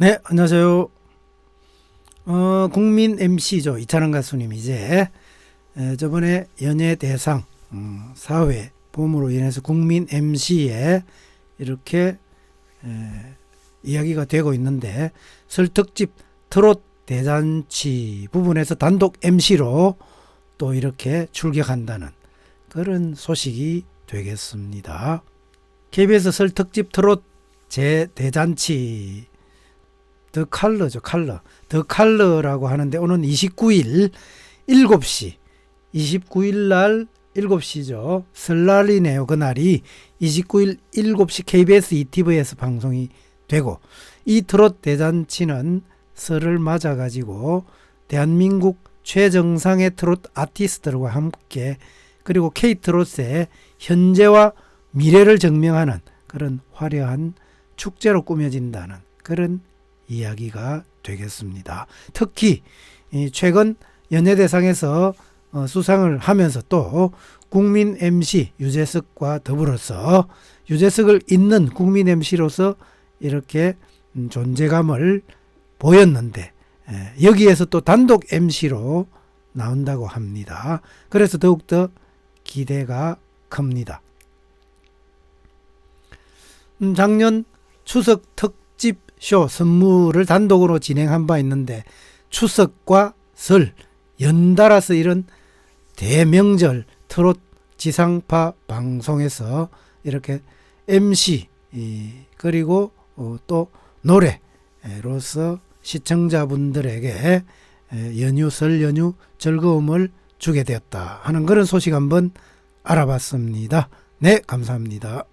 네, 안녕하세요. 어, 국민 MC죠. 이찬원 가수님 이제 에, 저번에 연예 대상 음, 사회 봄으로 인해서 국민 MC에 이렇게 에, 이야기가 되고 있는데 설 특집 트롯 대잔치 부분에서 단독 MC로 또 이렇게 출격한다는 그런 소식이 되겠습니다. KBS 설 특집 트롯 제 대잔치 더 칼러죠 칼러 더 칼러라고 하는데 오는 29일 7시. 29일 날 7시죠. 설날이네요 그날이. 29일 7시 KBS ETV에서 방송이 되고 이 트롯 대잔치는 설을 맞아 가지고 대한민국 최정상의 트롯 아티스트들과 함께 그리고 K트롯의 현재와 미래를 증명하는 그런 화려한 축제로 꾸며진다는 그런 이야기가 되겠습니다. 특히 이 최근 연예대상에서 어, 수상을 하면서 또 국민 MC 유재석과 더불어서 유재석을 잇는 국민 MC로서 이렇게 음, 존재감을 보였는데 에, 여기에서 또 단독 MC로 나온다고 합니다. 그래서 더욱더 기대가 큽니다. 음, 작년 추석 특집 쇼 선물을 단독으로 진행한 바 있는데 추석과 설 연달아서 이런 대명절 트롯 지상파 방송에서 이렇게 MC 이, 그리고 어, 또 노래로서 시청자분들에게 에, 연휴 설 연휴 즐거움을 주게 되었다 하는 그런 소식 한번 알아봤습니다. 네, 감사합니다.